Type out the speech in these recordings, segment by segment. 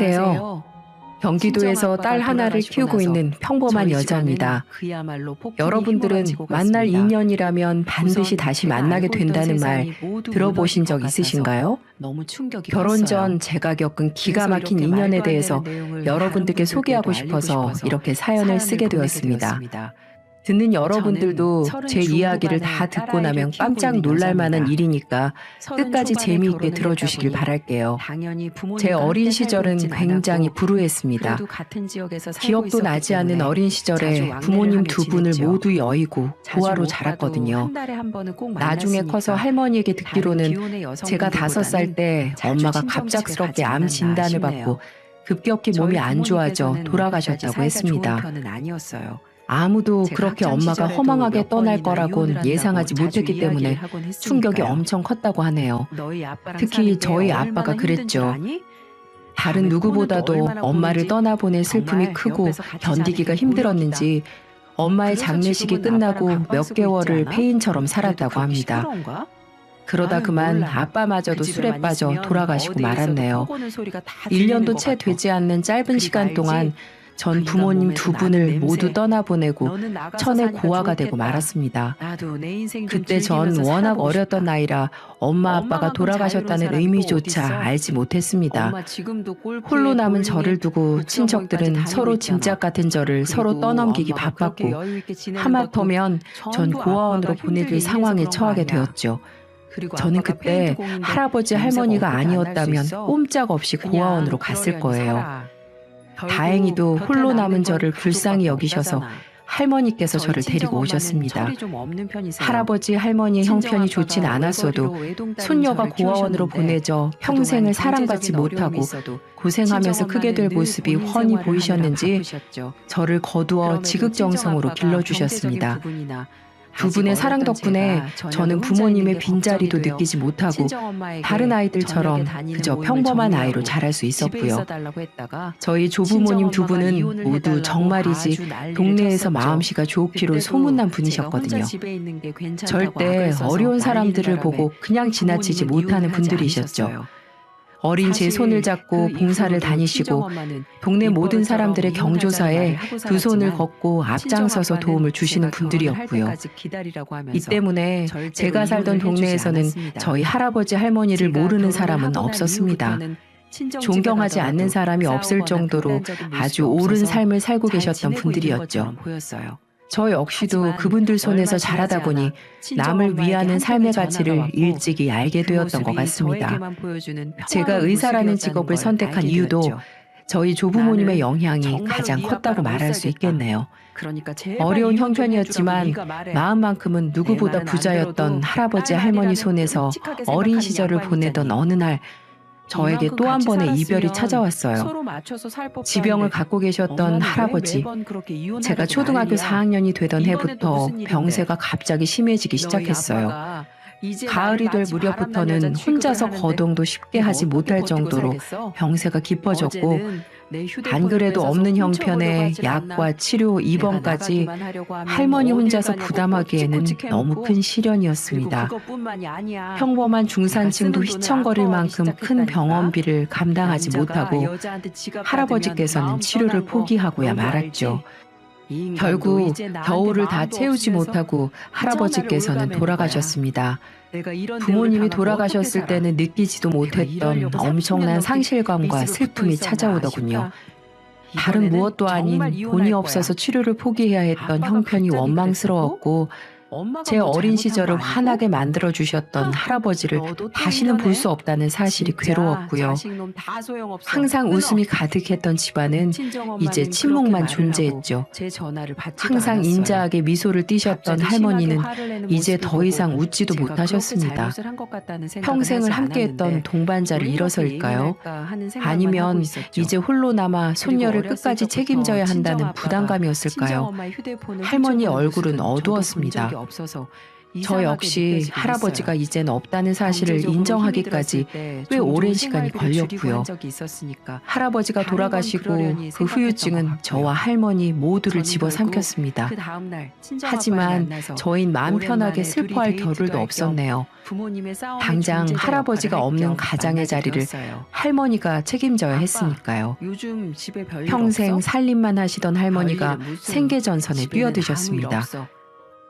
안녕하세요. 경기도에서 딸 하나를 키우고 있는 평범한 여자입니다. 여러분들은 만날 인연이라면 반드시 다시 만나게 된다는 말 들어보신 적 있으신가요? 결혼 전 제가 겪은 기가 막힌 인연에 대해서 여러분들께 소개하고 싶어서 이렇게 사연을 쓰게 되었습니다. 듣는 여러분들도 제 이야기를 다 듣고 나면 깜짝 놀랄 만한 일이니까 끝까지 재미있게 들어주시길 바랄게요. 제 어린 시절은 굉장히 불우했습니다. 기억도 나지 않는 어린 시절에 부모님 두 분을 모두 여의고 고아로 자랐거든요. 나중에 커서 할머니에게 듣기로는 제가 다섯 살 때 엄마가 갑작스럽게 암 진단을 받고 급격히 몸이 안 좋아져 돌아가셨다고 했습니다. 아무도 그렇게 엄마가 허망하게 떠날 거라곤 예상하지 못했기 때문에 충격이 엄청 컸다고 하네요. 특히 저희 아빠가 그랬죠. 다른 누구보다도 엄마를 떠나보낸 슬픔이 크고 견디기가 힘들었는지 엄마의 장례식이 끝나고 몇 개월을 폐인처럼 살았다고 합니다. 그러다 그만 아빠마저도 술에 빠져 돌아가시고 말았네요. 1년도 채 되지 않는 짧은 시간 동안 전 부모님 두 분을 모두 떠나보내고 천의 고아가 되고 말았습니다. 그때 전 워낙 어렸던 나이라 엄마 아빠가 돌아가셨다는 의미조차 알지 못했습니다. 홀로 남은 저를 두고 친척들은 서로 짐짝 같은 저를 서로 떠넘기기 바빴고 하마터면 전 고아원으로 보내줄 상황에 처하게 되었죠. 저는 그때 할아버지 할머니가 아니었다면 꼼짝없이 고아원으로 갔을 거예요. 다행히도 홀로 남은 저를 불쌍히 여기셔서 할머니께서 저를 데리고 오셨습니다. 할아버지 할머니의 형편이 좋진 않았어도 손녀가 고아원으로 보내져 평생을 사랑받지 못하고 고생하면서 크게 될 모습이 훤히 보이셨는지 저를 거두어 지극정성으로 길러주셨습니다. 두 분의 사랑 덕분에 저는 부모님의 빈자리도 느끼지 못하고 다른 아이들처럼 그저 평범한 아이로 자랄 수 있었고요. 저희 조부모님 두 분은 모두 정말이지 동네에서 마음씨가 좋기로 소문난 분이셨거든요. 절대 어려운 사람들을 보고 그냥 지나치지 못하는 분들이셨죠. 어린 제 손을 잡고 봉사를 다니시고 동네 모든 사람들의 경조사에 두 손을 걷고 앞장서서 도움을 주시는 분들이었고요. 이 때문에 제가 살던 동네에서는 저희 할아버지 할머니를 모르는 사람은 없었습니다. 존경하지 않는 사람이 없을 정도로 아주 옳은 삶을 살고 계셨던 분들이었죠. 저 역시도 그분들 손에서 자라다 보니 남을 위하는 삶의 가치를 일찍이 알게 되었던 것 같습니다. 제가 의사라는 직업을 선택한 이유도 저희 조부모님의 영향이 가장 컸다고 말할 수 있겠네요. 어려운 형편이었지만 마음만큼은 누구보다 부자였던 할아버지 할머니 손에서 어린 시절을 보내던 어느 날 저에게 또 한 번의 이별이 찾아왔어요. 지병을 갖고 계셨던 할아버지. 제가 초등학교 4학년이 되던 해부터 병세가 갑자기 심해지기 시작했어요. 가을이 될 무렵부터는 혼자서 거동도 쉽게 하지 못할 정도로 병세가 깊어졌고 안 그래도 없는 형편에 약과 치료, 입원까지 할머니 혼자서 부담하기에는 너무 큰 시련이었습니다. 평범한 중산층도 휘청거릴 만큼 큰 병원비를 감당하지 못하고 할아버지께서는 치료를 포기하고야 말았죠. 결국 겨울을 다 채우지 못하고 할아버지께서는 돌아가셨습니다. 부모님이 돌아가셨을 때는 느끼지도 못했던 엄청난 상실감과 슬픔이 찾아오더군요. 다른 무엇도 아닌 돈이 없어서 치료를 포기해야 했던 형편이 원망스러웠고 제 어린 시절을 환하게 만들어 주셨던 할아버지를 다시는 볼 수 없다는 사실이 괴로웠고요. 항상 웃음이 가득했던 집안은 이제 침묵만 존재했죠. 항상 인자하게 미소를 띠셨던 할머니는 이제 더 이상 웃지도 못하셨습니다. 평생을 함께했던 동반자를 잃어서일까요? 아니면 이제 홀로 남아 손녀를 끝까지 책임져야 한다는 부담감이었을까요? 할머니 얼굴은 어두웠습니다. 저 역시 할아버지가 이젠 없다는 사실을 인정하기까지 꽤 오랜 시간이 걸렸고요. 할아버지가 돌아가시고 그 후유증은 저와 할머니 모두를 집어삼켰습니다. 하지만 저흰 마음 편하게 슬퍼할 겨를도 없었네요. 당장 할아버지가 없는 가장의 자리를 할머니가 책임져야 했으니까요. 평생 살림만 하시던 할머니가 생계전선에 뛰어드셨습니다.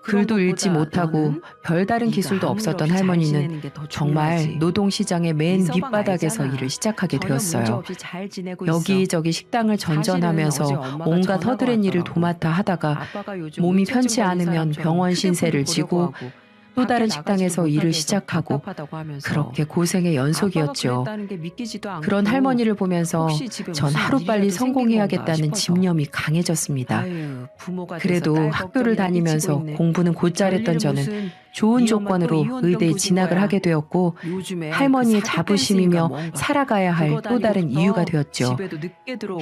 글도 읽지 못하고 별다른 기술도 없었던 할머니는 정말 노동시장의 맨 밑바닥에서 일을 시작하게 되었어요. 여기저기 식당을 전전하면서 온갖 허드렛 일을 도맡아 하다가 몸이 편치 않으면 병원 신세를 지고 또 다른 식당에서 일을 시작하고 그렇게 고생의 연속이었죠. 그런 할머니를 보면서 전 하루빨리 성공해야겠다는 집념이 강해졌습니다. 그래도 학교를 다니면서 공부는 곧잘했던 저는 좋은 조건으로 의대에 진학을 하게 되었고 할머니의 자부심이며 살아가야 할 또 다른 이유가 되었죠.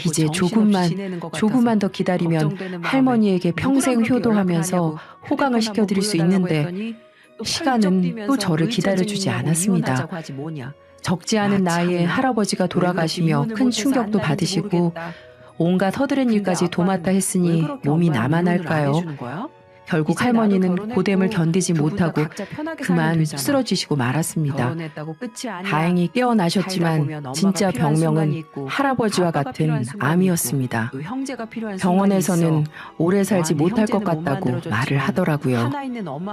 이제 조금만 조금만 더 기다리면 할머니에게 평생 효도하면서 호강을 시켜드릴 수 있는데 시간은 또 저를 기다려주지 않았습니다. 적지 않은 나이에 할아버지가 돌아가시며 큰 충격도 받으시고 온갖 허드렛 일까지 도맡아 했으니 몸이 나만 할까요? 결국 할머니는 고됨을 견디지 못하고 그만 쓰러지시고 말았습니다. 다행히 깨어나셨지만 진짜 병명은 할아버지와 같은 암이었습니다. 병원에서는 오래 살지 못할 것 같다고 말을 하더라고요.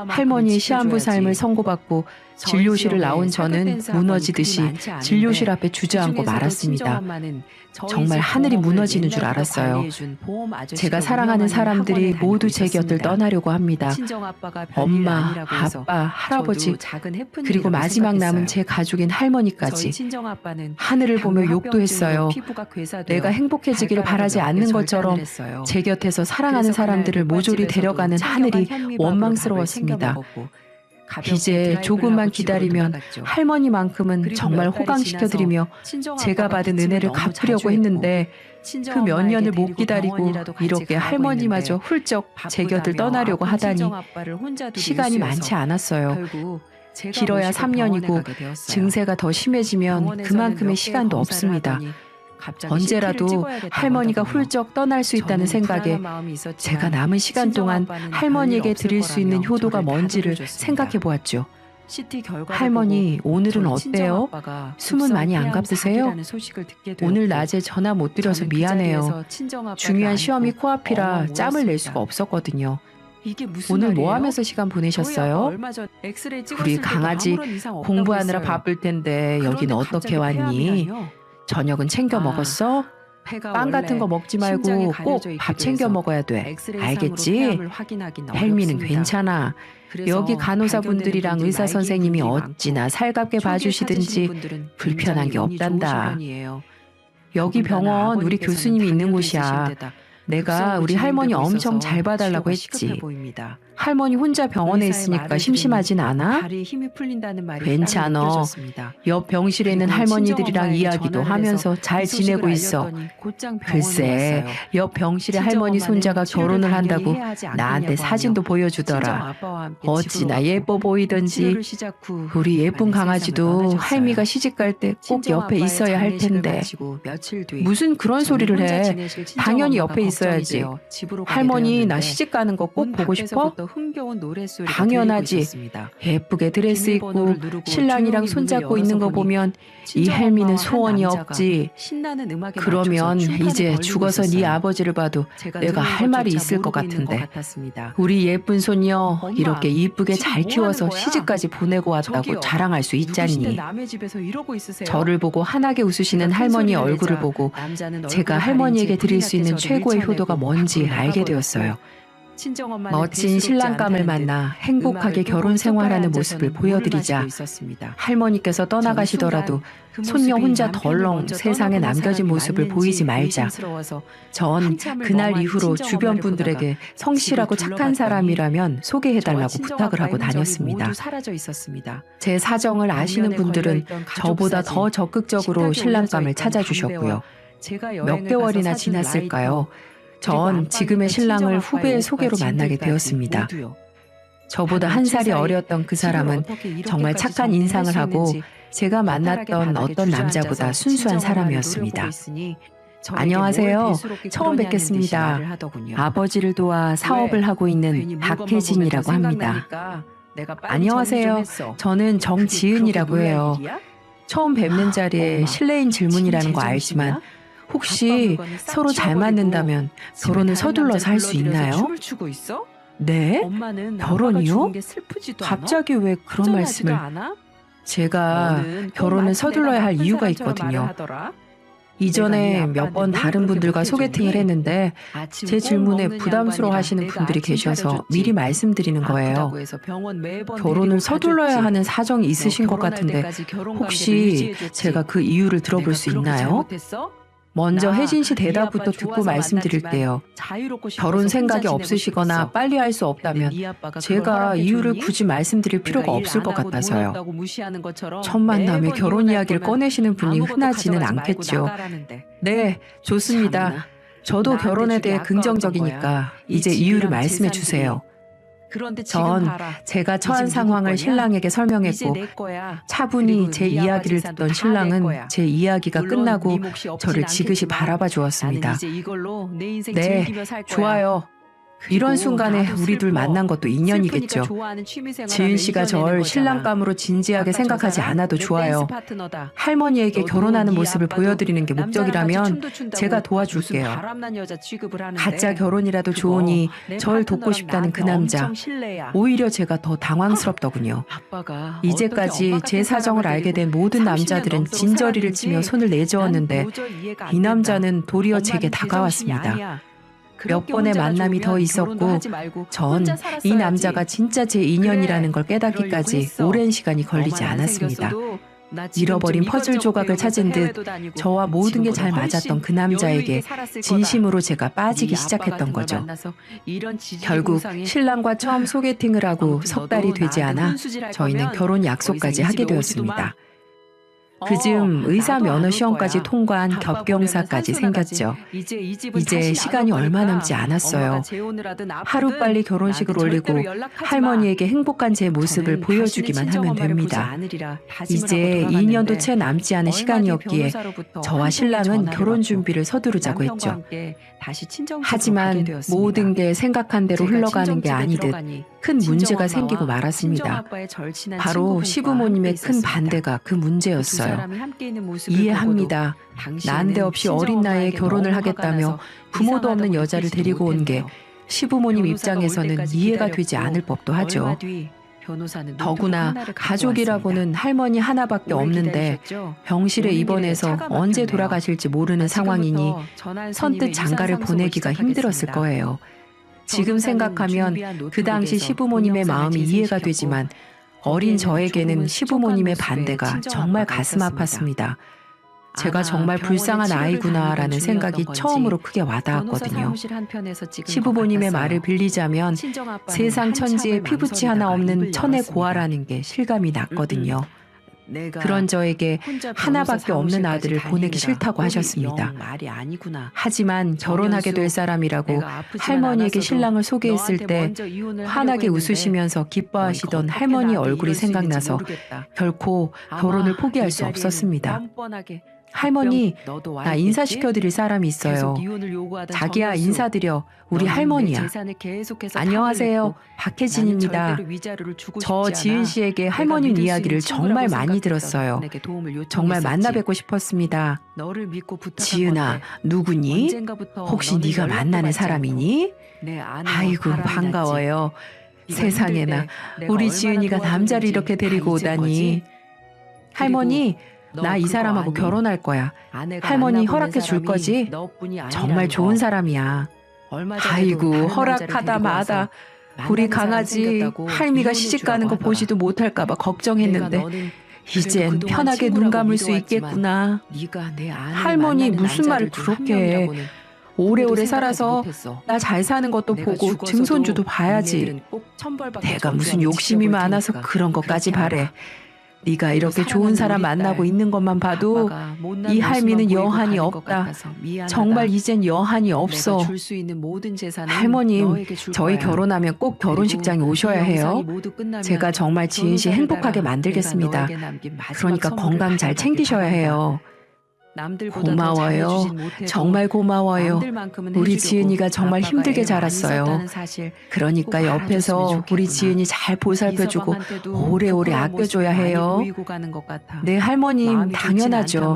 할머니의 시한부 삶을 선고받고 진료실을 나온 저는 무너지듯이 진료실 앞에 주저앉고 말았습니다. 정말 하늘이 무너지는 줄 알았어요. 제가 사랑하는 사람들이 모두 제 곁을 떠나려고 합니다. 엄마, 아빠, 할아버지, 그리고 마지막 남은 제 가족인 할머니까지 하늘을 보며 욕도 했어요. 내가 행복해지기를 바라지 않는 것처럼 제 곁에서 사랑하는 사람들을 모조리 데려가는 하늘이 원망스러웠습니다. 이제 조금만 기다리면 할머니만큼은 정말 호강시켜드리며 제가 받은 은혜를 갚으려고 했는데 그 몇 년을 못 기다리고 이렇게 할머니마저 훌쩍 제 곁을 떠나려고 하다니 시간이 많지 않았어요. 길어야 3년이고 증세가 더 심해지면 그만큼의 시간도 없습니다. 언제라도 할머니가 훌쩍 떠날 수 있다는 생각에 제가 남은 시간 동안 할머니에게 드릴 수 있는 효도가 뭔지를 생각해 보았죠. 할머니, 오늘은 어때요? 숨은 많이 안 가쁘세요? 오늘 낮에 전화 못 드려서 미안해요. 중요한 시험이 코앞이라 짬을 낼 수가 없었거든요. 오늘 뭐 하면서 시간 보내셨어요? 우리 강아지 공부하느라 바쁠 텐데 여긴 어떻게 왔니? 저녁은 챙겨 먹었어? 빵 같은 거 먹지 말고 꼭 밥 챙겨 먹어야 돼. 알겠지? 헬미는 괜찮아. 여기 간호사분들이랑 의사 선생님이 어찌나 살갑게 봐주시든지 불편한 게 없단다. 여기 병원 우리 교수님이 있는 곳이야. 내가 우리 할머니 엄청 잘 봐달라고 했지. 할머니 혼자 병원에 있으니까 심심하진 않아? 괜찮아. 옆 병실에 있는 할머니들이랑 이야기도 하면서 잘 지내고 있어. 글쎄, 옆 병실에 할머니 손자가 결혼을 한다고 나한테 사진도 보여주더라. 어찌나 예뻐 보이던지. 우리 예쁜 강아지도 할미가 시집 갈 때 꼭 옆에 있어야 할 텐데. 무슨 그런 소리를 해. 당연히 옆에 있어야지. 할머니 나 시집 가는 거 꼭 보고 싶어? 당연하지. 예쁘게 드레스 입고 신랑이랑 손잡고 있는 거 보면 이 헬미는 소원이 없지. 그러면 이제 죽어서 네 아버지를 봐도 내가 할 말이 있을 것 같은데. 우리 예쁜 손녀 이렇게 이쁘게 잘 키워서 시집까지 보내고 왔다고 자랑할 수 있잖니. 저를 보고 환하게 웃으시는 할머니의 얼굴을 보고 제가 할머니에게 드릴 수 있는 최고의 효도가 뭔지 알게 되었어요. 멋진 신랑감을 만나 행복하게 결혼 생활하는 모습을 보여드리자 할머니께서 떠나가시더라도 손녀 혼자 덜렁 세상에 남겨진 모습을 보이지 말자. 전 그날 이후로 주변 분들에게 성실하고 착한 사람이라면 소개해달라고 부탁을 하고 다녔습니다. 제 사정을 아시는 분들은 저보다 더 적극적으로 신랑감을 찾아주셨고요. 몇 개월이나 지났을까요? 전 지금의 신랑을 후배의 소개로 만나게 되었습니다. 저보다 한 살이 어렸던 그 사람은 정말 착한 인상을 하고 제가 만났던 어떤 남자보다 순수한 사람이었습니다. 안녕하세요. 처음 뵙겠습니다. 아버지를 도와 사업을 하고 있는 박혜진이라고 합니다. 안녕하세요. 저는 정지은이라고 해요. 처음 뵙는 자리에 실례인 질문이라는 거 알지만 혹시 서로 잘 맞는다면 결혼을 서둘러서 할 수 있나요? 네? 결혼이요? 갑자기 왜 그런 말씀을? 제가 결혼을 서둘러야 할 이유가 있거든요. 이전에 몇 번 다른 분들과 소개팅을 했는데 제 질문에 부담스러워 하시는 분들이 계셔서 미리 말씀드리는 거예요. 결혼을 서둘러야 하는 사정이 있으신 것 같은데 혹시 제가 그 이유를 들어볼 수 있나요? 먼저 혜진 씨 대답부터 듣고 말씀드릴게요. 결혼 생각이 없으시거나 빨리 할 수 없다면 제가 이유를 굳이 말씀드릴 필요가 없을 것 같아서요. 첫 만남에 결혼 이야기를 꺼내시는 분이 흔하지는 않겠죠. 네, 좋습니다. 저도 결혼에 대해 긍정적이니까 이제 이유를 말씀해 주세요. 전 제가 처한 상황을 신랑에게 설명했고 차분히 제 이야기를 듣던 신랑은 제 이야기가 끝나고 저를 지그시 바라봐 주었습니다. 네, 좋아요. 이런 순간에 우리 둘 만난 것도 인연이겠죠. 지은 씨가 절 신랑감으로 진지하게 생각하지 않아도 좋아요. 할머니에게 결혼하는 모습을 보여드리는 게 목적이라면 제가 도와줄게요. 가짜 결혼이라도 좋으니 절 돕고 싶다는 그 남자. 오히려 제가 더 당황스럽더군요. 이제까지 제 사정을 알게 된 모든 남자들은 진저리를 치며 손을 내저었는데 이 남자는 도리어 제게 다가왔습니다. 몇 번의 만남이 더 있었고 전 이 남자가 진짜 제 인연이라는 걸 깨닫기까지 오랜 시간이 걸리지 않았습니다. 잃어버린 퍼즐 조각을 찾은 듯 저와 모든 게 잘 맞았던 그 남자에게 진심으로 제가 빠지기 시작했던 거죠. 결국 신랑과 처음 소개팅을 하고 석 달이 되지 않아 저희는 결혼 약속까지 하게 되었습니다. 그즈음 의사 면허 시험까지 통과한 겹경사까지 생겼죠. 이제 시간이 얼마 남지 않았어요. 하루빨리 결혼식을 올리고 할머니에게 행복한 제 모습을 보여주기만 하면 됩니다. 이제 2년도 채 남지 않은 시간이었기에 저와 신랑은 결혼 준비를 서두르자고 했죠. 하지만 모든 게 생각한 대로 흘러가는 게 아니듯 큰 문제가 생기고 말았습니다. 바로 시부모님의 큰 반대가 그 문제였어요. 이해합니다. 난데없이 어린 나이에 결혼을 하겠다며 부모도 없는 여자를 데리고 온 게 시부모님 입장에서는 이해가 되지 않을 법도 하죠. 더구나 가족이라고는 할머니 하나밖에 없는데 병실에 입원해서 언제 돌아가실지 모르는 상황이니 선뜻 장가를 보내기가 힘들었을 거예요. 지금 생각하면 그 당시 시부모님의 마음이 이해가 되지만 어린 저에게는 시부모님의 반대가 정말 가슴 아팠습니다. 제가 정말 불쌍한 아이구나라는 생각이 처음으로 크게 와닿았거든요. 시부모님의 말을 빌리자면 세상 천지에 피부치 하나 없는 천의 고아라는 게 실감이 났거든요. 그런 저에게 하나밖에 없는 아들을 보내기 싫다고 하셨습니다. 하지만 결혼하게 될 사람이라고 할머니에게 신랑을 소개했을 때 환하게 웃으시면서 기뻐하시던 할머니의 얼굴이 생각나서 결코 결혼을 포기할 수 없었습니다. 할머니, 나 인사시켜드릴 사람이 있어요. 자기야, 인사드려. 우리 할머니야. 안녕하세요. 박혜진입니다. 저 지은 씨에게 할머님 이야기를 정말 많이 들었어요. 정말 만나 뵙고 싶었습니다. 지은아, 누구니? 혹시 네가 만나는 사람이니? 아이고, 반가워요. 세상에나, 우리 지은이가 남자를 이렇게 데리고 오다니. 할머니, 나 이 사람하고 결혼할 거야. 할머니 허락해 줄 거지? 정말 좋은 사람이야. 아이고 허락하다 마다 우리 강아지 할미가 시집 가는 거 보지도 못할까 봐 걱정했는데 이젠 편하게 눈 감을 수 있겠구나. 할머니 무슨 말을 그렇게 해. 오래오래 살아서 나 잘 사는 것도 보고 증손주도 봐야지. 내가 무슨 욕심이 많아서 그런 것까지 바래. 네가 이렇게 좋은 사람 만나고 있는 것만 봐도 이 할미는 여한이 없다. 정말 이젠 여한이 없어. 할머님, 저희 결혼하면 꼭 결혼식장에 오셔야 해요. 제가 정말 지은 씨 행복하게 만들겠습니다. 그러니까 건강 잘 챙기셔야 해요. 고마워요. 정말 고마워요. 우리 지은이가 정말 힘들게 자랐어요. 그러니까 옆에서 우리 지은이 잘 보살펴주고 오래오래 아껴줘야 해요. 네, 할머님, 당연하죠.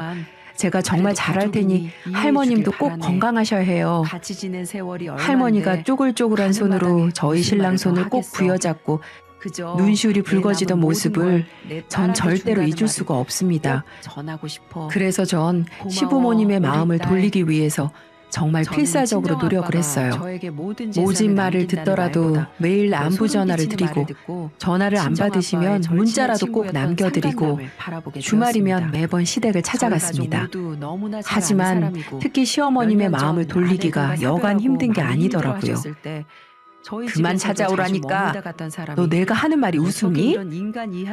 제가 정말 잘할 테니 할머님도 꼭 건강하셔야 해요. 할머니가 쪼글쪼글한 손으로 저희 신랑 손을 꼭 부여잡고 눈시울이 붉어지던 모습을 전 절대로 잊을 수가 없습니다. 그래서 전 시부모님의 마음을 돌리기 위해서 정말 필사적으로 노력을 했어요. 모진 말을 듣더라도 매일 안부 전화를 드리고 전화를 안 받으시면 문자라도 꼭 남겨드리고 주말이면 매번 시댁을 찾아갔습니다. 하지만 특히 시어머님의 마음을 돌리기가 여간 힘든 게 아니더라고요. 그만 찾아오라니까. 너 내가 하는 말이 웃음니?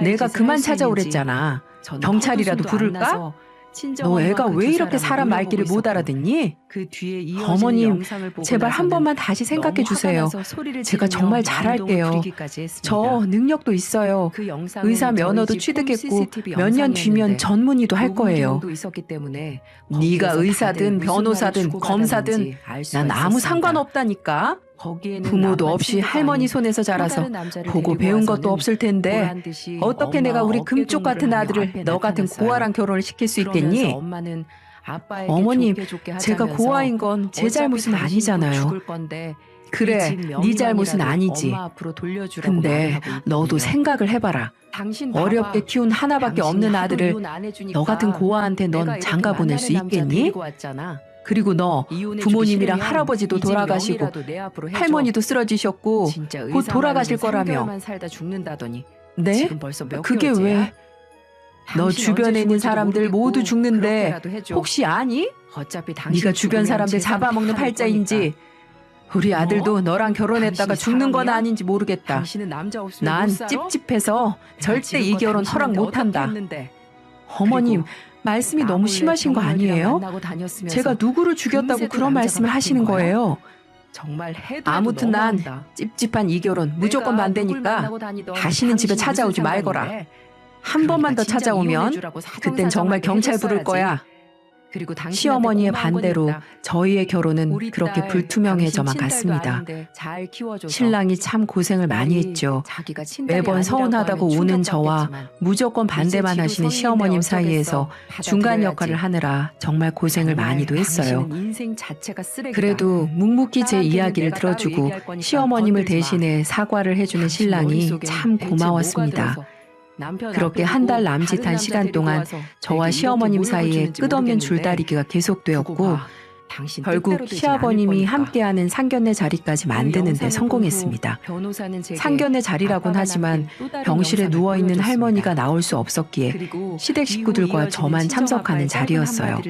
내가 그만 찾아오랬잖아. 경찰이라도 부를까? 너 애가 왜 이렇게 사람 말귀를 못 알아듣니? 어머님, 제발 한 번만 다시 생각해 주세요. 제가 정말 잘할게요. 저 능력도 있어요. 의사 면허도 취득했고 몇 년 뒤면 전문의도 할 거예요. 네가 의사든 변호사든 검사든 난 아무 상관없다니까. 부모도 없이 할머니 손에서 자라서 보고 배운 것도 없을 텐데 어떻게 내가 우리 금쪽 같은 아들을 너 같은 고아랑 결혼을 시킬 수 있겠니? 어머님, 제가 고아인 건 제 잘못은 아니잖아요. 그래, 네 잘못은 아니지. 근데 너도 생각을 해봐라. 어렵게 키운 하나밖에 없는 아들을 너 같은 고아한테 넌 장가 보낼 수 있겠니? 그리고 너 부모님이랑 할아버지도 돌아가시고 할머니도 쓰러지셨고 곧 돌아가실 거라며. 네? 그게 왜? 너 주변에 있는 사람들 모두 죽는데 혹시 아니? 네가 주변 사람들 잡아먹는 팔자인지 우리 아들도 너랑 결혼했다가 죽는 건 아닌지 모르겠다. 난 찝찝해서 절대 이 결혼 허락 못한다. 어머님, 말씀이 너무 심하신 거 아니에요? 제가 누구를 죽였다고 그런 말씀을 하시는 거예요. 아무튼 난 찝찝한 이 결혼 무조건 반대니까 다시는 집에 찾아오지 말거라. 한 번만 더 찾아오면 그땐 정말 경찰 부를 거야. 시어머니의 반대로 저희의 결혼은 그렇게 불투명해져만 갔습니다. 신랑이 참 고생을 많이 했죠. 매번 서운하다고 우는 저와 무조건 반대만 하시는 시어머님 사이에서 중간 역할을 하느라 정말 고생을 많이도 했어요. 그래도 묵묵히 제 이야기를 들어주고 시어머님을 대신해 사과를 해주는 신랑이 참 고마웠습니다. 그렇게 한 달 남짓한 시간 동안 저와 시어머님 사이에 끝없는 줄다리기가 계속되었고 결국 시아버님이 함께하는 상견례 자리까지 만드는 데 성공했습니다. 상견례 자리라곤 하지만 병실에 누워있는 할머니가 나올 수 없었기에 시댁 식구들과 저만 참석하는 자리였어요.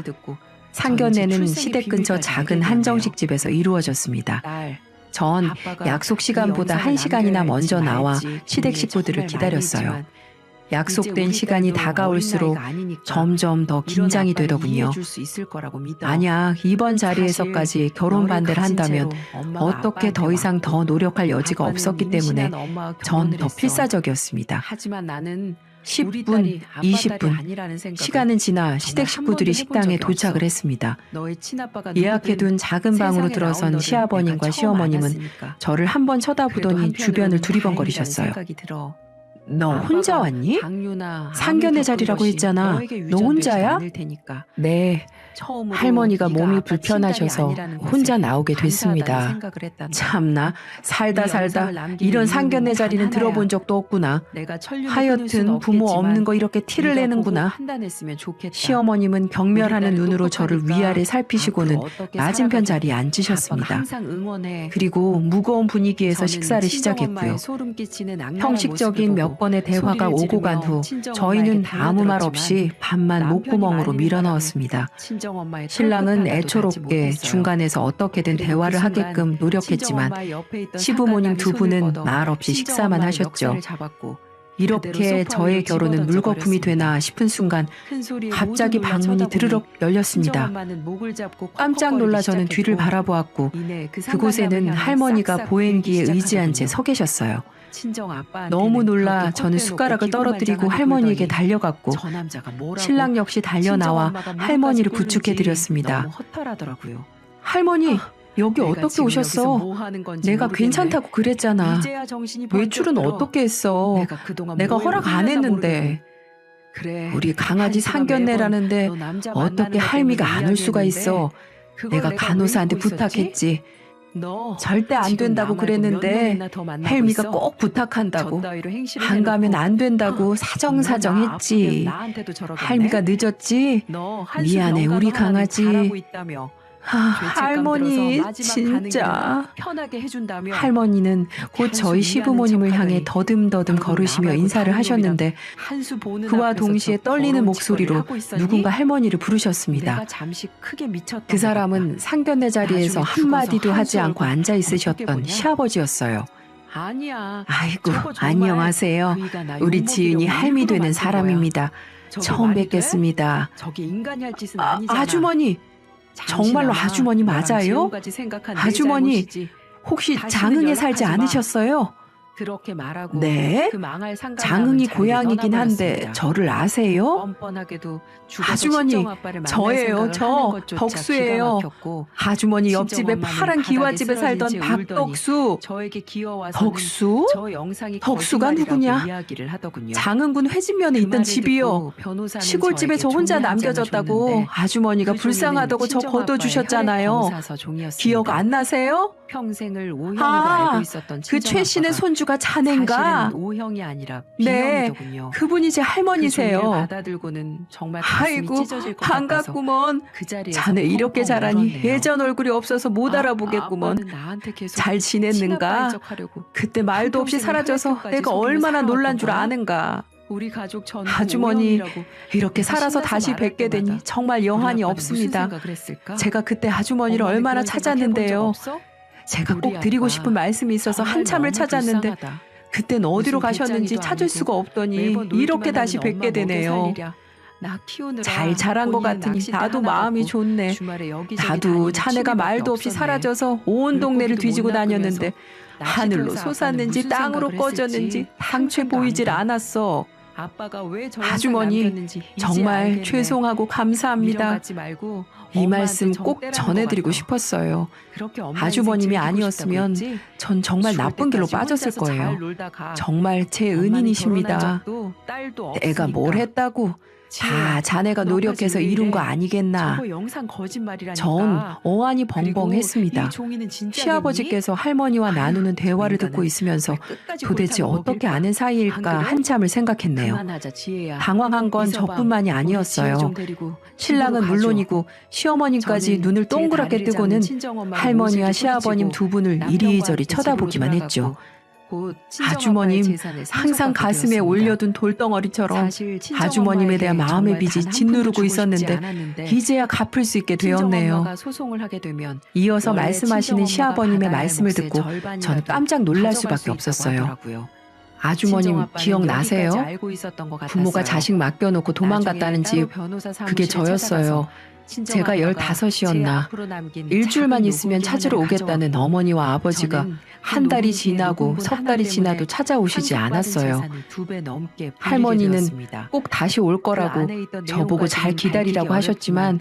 상견례는 시댁 근처 작은 한정식 집에서 이루어졌습니다. 전 약속 시간보다 한 시간이나 먼저 나와 시댁 식구들을 기다렸어요. 약속된 시간이 다가올수록 점점 더 긴장이 되더군요. 만약 이번 자리에서까지 결혼 반대를 한다면 어떻게 더 이상 더 노력할 여지가 없었기 때문에 전 더 필사적이었습니다. 10분, 20분, 시간은 지나 시댁 식구들이 식당에 도착을 했습니다. 예약해둔 작은 방으로 들어선 시아버님과 시어머님은 저를 한 번 쳐다보더니 주변을 두리번거리셨어요. 너 혼자 왔니? 상견례 자리라고 했잖아. 너 혼자야? 네. 할머니가 몸이 불편하셔서 혼자 나오게 됐습니다. 참나 살다 살다 이런 상견례 자리는 들어본 적도 없구나. 하여튼 부모 없는 거 이렇게 티를 내는구나. 시어머님은 경멸하는 눈으로 저를 위아래 살피시고는 맞은편 자리에 앉으셨습니다. 그리고 무거운 분위기에서 식사를 시작했고요. 형식적인 몇 번의 대화가 오고 간 후 저희는 아무 말 없이 밥만 목구멍으로 밀어넣었습니다. 신랑은 애초롭게 중간에서 어떻게든 대화를 하게끔 노력했지만 시부모님 두 분은 말 없이 식사만 하셨죠. 이렇게 저의 결혼은 물거품이 되나 싶은 순간 갑자기 방문이 드르륵 열렸습니다. 깜짝 놀라 저는 뒤를 바라보았고 그곳에는 할머니가 보행기에 의지한 채 서 계셨어요. 너무 놀라 저는 숟가락을 떨어뜨리고 할머니에게 달려갔고 신랑 역시 달려나와 할머니를 부축해드렸습니다. 할머니, 여기 어떻게 오셨어? 내가 괜찮다고 그랬잖아. 외출은 어떻게 했어? 내가 허락 안 했는데. 우리 강아지 상견례라는데 어떻게 할미가 안 올 수가 있어? 내가 간호사한테 부탁했지. 절대 안 된다고 그랬는데 헬미가 꼭 부탁한다고 안 가면 안 된다고 사정사정 했지. 할미가 늦었지? 미안해 우리 강아지. 아, 할머니 진짜 할머니는 곧 저희 시부모님을 향해 더듬더듬 걸으시며 인사를 하셨는데 그와 동시에 떨리는 목소리로 누군가 할머니를 부르셨습니다. 그 사람은 상견례 자리에서 한마디도 하지 않고 앉아 있으셨던 시아버지였어요. 아이고 안녕하세요. 우리 지은이 할미 되는 사람입니다. 처음 뵙겠습니다. 아, 아주머니 정말로 아주머니 맞아요? 아주머니, 혹시 장흥에 살지 않으셨어요? 그렇게 말하고 네? 그 망할 장흥이 잘 고향이긴 한데 떠나버렸습니다. 저를 아세요? 뻔뻔하게도 죽어서 아주머니, 친정 아빠를 만날 저예요, 생각을 저. 하는 것조차 덕수예요. 기가 막혔고 아주머니 옆집에 친정엄마는 파란 기와집에 살던 쓰러진 채 울더니 박덕수. 저에게 기어와서는 덕수? 저 영상이 덕수가 거짓말이라고 누구냐? 이야기를 하더군요. 장흥군 회진면에 그 있던 말을 집이요. 듣고 변호사는 시골집에 저 저에게 혼자 종이 한 장을 남겨졌다고 줬는데 아주머니가 그 불쌍하다고 저 종이는 걷어주셨잖아요. 친정아빠의 혈액 검사서 종이었습니다. 기억 안 나세요? 평생을 아, 알고 있었던 그최 씨네 친정아빠가 손주 가 자넨가? 사실은 O형이 아니라 네, B형이더군요. 그분이 제 그 할머니세요. 받아들고는 정말 가슴이 아이고 찢어질 것 같아서 반갑구먼. 그 자리에서 자네 이렇게 자라니 울었네요. 예전 얼굴이 없어서 못 아, 알아보겠구먼. 아빠는 나한테 계속 잘 지냈는가? 인척하려고 그때 말도 없이 한평생을 사라져서 내가 속이며 얼마나 놀란 줄 살아왔던 아는가. 우리 가족 전 아주머니, 이렇게 살아서 다시 뵙게 되니 정말 여한이 없습니다. 제가 그때 아주머니를 얼마나 찾았는데요. 제가 꼭 드리고 싶은 말씀이 있어서 한참을 찾았는데 그땐 어디로 가셨는지 찾을 수가 없더니 이렇게 다시 뵙게 되네요. 잘 자란 것 같으니 나도 마음이 좋네. 나도 자네가 말도 없이 사라져서 온 동네를 뒤지고 다녔는데 하늘로 솟았는지 땅으로 꺼졌는지 당최 보이질 않았어. 아주머니, 정말 죄송하고 감사합니다. 이 말씀 꼭 전해드리고 싶었어요. 아주버님이 아니었으면 전 정말 나쁜 길로 빠졌을 거예요. 정말 제 은인이십니다. 내가 뭘 했다고 다 자네가 노력해서 이룬 거 아니겠나. 전 어안이 벙벙했습니다. 시아버지께서 할머니와 나누는 대화를 듣고 있으면서 도대체 어떻게 아는 사이일까 한참을 생각했네요. 당황한 건 저뿐만이 아니었어요. 신랑은 물론이고 시어머님까지 눈을 동그랗게 뜨고는 할머니와 시아버님 두 분을 이리저리 쳐다보기만 했죠. 아주머님, 항상 가슴에 올려둔 돌덩어리처럼 아주머님에 대한 마음의 빚이 짓누르고 있었는데 이제야 갚을 수 있게 되었네요. 이어서 말씀하시는 시아버님의 말씀을 듣고 전 깜짝 놀랄 수밖에 없었어요. 아주머님 기억나세요? 부모가 자식 맡겨놓고 도망갔다는 집 그게 저였어요. 제가 15이었나. 일주일만 있으면 찾으러 오겠다는 어머니와 아버지가 한 달이 지나고 석 달이 지나도 찾아오시지 않았어요. 할머니는 꼭 다시 올 거라고 저보고 잘 기다리라고 하셨지만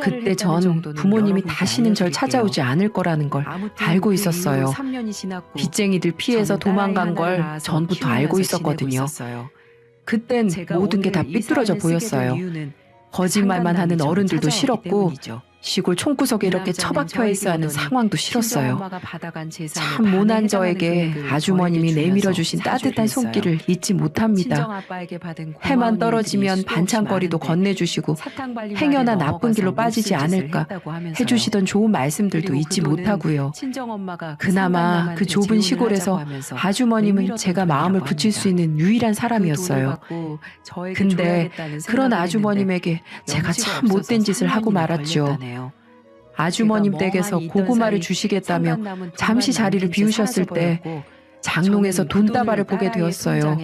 그때 전 부모님이 다시는 절 찾아오지 않을 거라는 걸 알고 있었어요. 빚쟁이들 피해서 도망간 걸 전부터 알고 있었거든요. 그땐 모든 게 다 삐뚤어져 보였어요. 거짓말만 하는 어른들도 싫었고 시골 총구석에 이렇게 처박혀 있어야 하는 상황도 싫었어요. 참 모난 저에게 아주머님이 내밀어 주신 따뜻한 손길을 잊지 못합니다. 해만 떨어지면 반찬거리도 건네주시고 행여나 나쁜 길로 빠지지 않을까 해주시던 좋은 말씀들도 잊지 못하고요. 그나마 그 좁은 시골에서 아주머님은 제가 마음을 붙일 수 있는 유일한 사람이었어요. 근데 그런 아주머님에게 제가 참 못된 짓을 하고 말았죠. 아주머님 댁에서 고구마를 주시겠다며 잠시 자리를 비우셨을 때 장롱에서 그 돈다발을 보게 되었어요.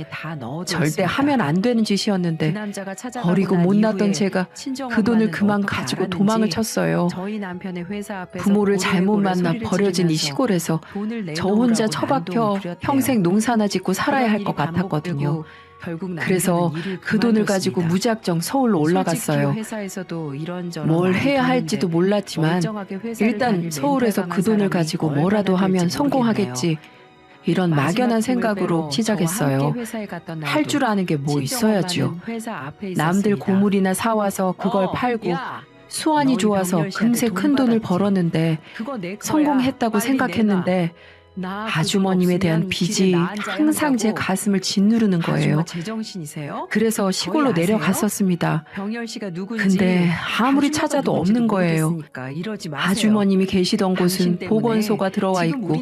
절대 하면 안 되는 그 짓이었는데 찾아가고 버리고 난 못났던 제가 그 돈을 그만 가지고 도망을 쳤어요. 부모를 잘못 만나 버려진 이 시골에서 저 혼자 처박혀. 평생 농사나 짓고 살아야 할 것 같았거든요. 그래서 그 돈을 가지고. 무작정 서울로 올라갔어요. 뭘 해야 할지도 몰랐지만 일단 서울에서 그 돈을 가지고 뭐라도 하면 성공하겠지. 이런. 막연한 생각으로 시작했어요. 할 줄 아는 게 뭐 있어야지요. 남들. 고물이나 사와서 그걸 어, 팔고 야, 수완이 좋아서 금세 돈큰 돈을. 벌었는데. 성공했다고 생각했는데 내놔. 나그 아주머님에 돈 대한 빚이 항상 제. 가슴을 짓누르는 거예요. 그래서 시골로? 내려갔었습니다. 근데 아무리 찾아도 없는 거예요. 아주머님이 계시던 곳은 보건소가 들어와 있고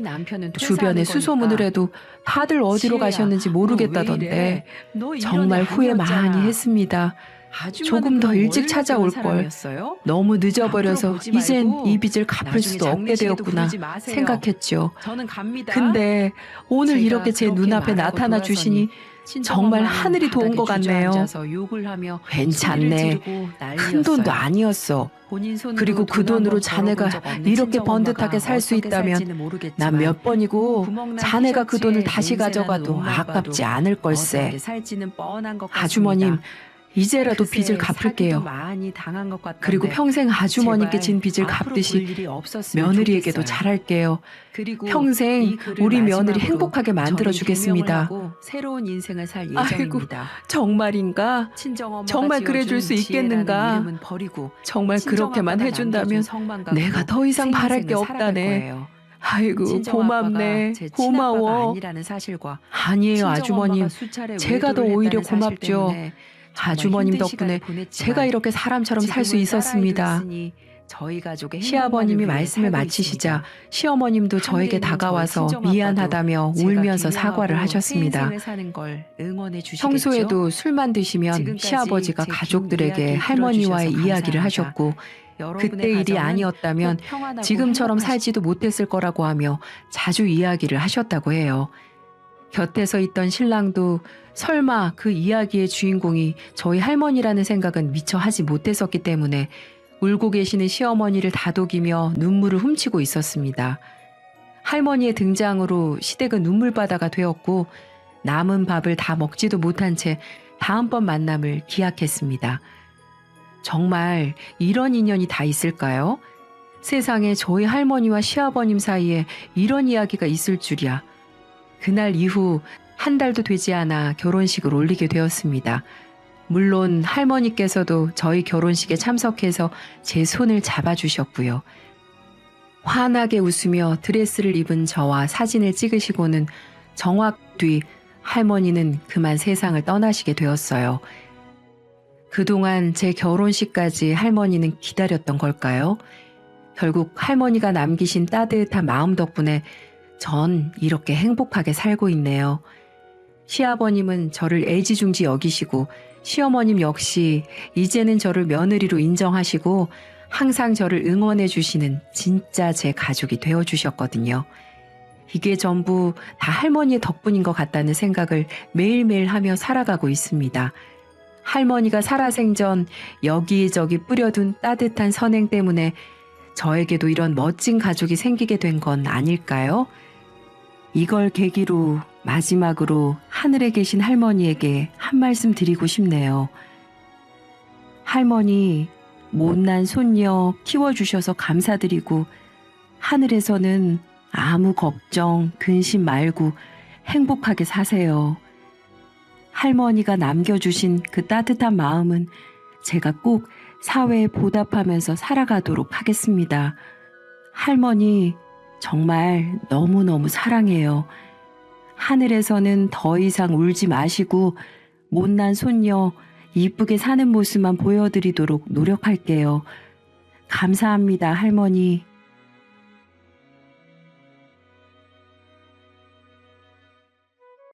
주변에 수소문을. 해도 다들 어디로 가셨는지 모르겠다던데 정말 애 후회. 많이 했습니다. 조금 더 일찍 찾아올 걸. 너무 늦어버려서 이젠 이 빚을 갚을 수도 없게 되었구나. 생각했죠. 근데 오늘 이렇게 제 눈앞에 나타나 주시니 정말 하늘이 도운 것 같네요. 괜찮네. 큰 돈도. 아니었어. 그리고 그돈 돈으로 자네가 이렇게 번듯하게 살 수 있다면 난 몇 번이고 구멍난 자네가 그 돈을 다시 가져가도 아깝지 않을 걸세. 아주머님, 이제라도 빚을 갚을게요. 그리고 평생 아주머니께 진 빚을 갚듯이 며느리에게도. 잘할게요. 그리고 평생 우리 며느리 행복하게 만들어 주겠습니다. 새로운 인생을 살 아이고, 예정입니다. 정말인가? 친정엄마가 정말 그래 줄 수 지어준 지혜라는 있겠는가? 정말 그렇게만 해준다면 내가 더 이상 새 바랄 게 없다네. 아이고 고맙네. 고마워. 아니라는 사실과 아니에요 아주머님. 제가 더 오히려 고맙죠. 아주머님 덕분에 제가 이렇게 사람처럼 살 수 있었습니다. 시아버님이 말씀을 마치시자. 시어머님도 저에게 다가와서 미안하다며 울면서 사과를 새 하셨습니다. 평소에도 술만 드시면 시아버지가 가족들에게 할머니와의 이야기를. 하셨고 그때 일이 아니었다면 지금처럼 살지도 못했을 거라고 하며 자주 이야기를 하셨다고 해요. 곁에서 있던 신랑도 설마 그 이야기의 주인공이 저희 할머니라는 생각은 미처 하지 못했었기 때문에 울고 계시는 시어머니를 다독이며 눈물을 훔치고 있었습니다. 할머니의 등장으로 시댁은 눈물바다가 되었고 남은 밥을 다 먹지도 못한 채 다음번 만남을 기약했습니다. 정말 이런 인연이 다 있을까요? 세상에 저희 할머니와 시아버님 사이에 이런 이야기가 있을 줄이야. 그날 이후 한 달도 되지 않아 결혼식을 올리게 되었습니다. 물론 할머니께서도 저희 결혼식에 참석해서 제 손을 잡아주셨고요. 환하게 웃으며 드레스를 입은 저와 사진을 찍으시고는 정확 뒤 할머니는 그만 세상을 떠나시게 되었어요. 그동안 제 결혼식까지 할머니는 기다렸던 걸까요? 결국 할머니가 남기신 따뜻한 마음 덕분에 전 이렇게 행복하게 살고 있네요. 시아버님은 저를 애지중지 여기시고 시어머님 역시 이제는 저를 며느리로 인정하시고 항상 저를 응원해 주시는 진짜 제 가족이 되어 주셨거든요. 이게 전부 다 할머니의 덕분인 것 같다는 생각을 매일매일 하며 살아가고 있습니다. 할머니가 살아생전 여기저기 뿌려둔 따뜻한 선행 때문에 저에게도 이런 멋진 가족이 생기게 된 건 아닐까요? 이걸 계기로 마지막으로 하늘에 계신 할머니에게 한 말씀 드리고 싶네요. 할머니, 못난 손녀 키워주셔서 감사드리고, 하늘에서는 아무 걱정, 근심 말고 행복하게 사세요. 할머니가 남겨주신 그 따뜻한 마음은 제가 꼭 사회에 보답하면서 살아가도록 하겠습니다. 할머니, 정말 너무너무 사랑해요. 하늘에서는 더 이상 울지 마시고 못난 손녀 이쁘게 사는 모습만 보여드리도록 노력할게요. 감사합니다, 할머니.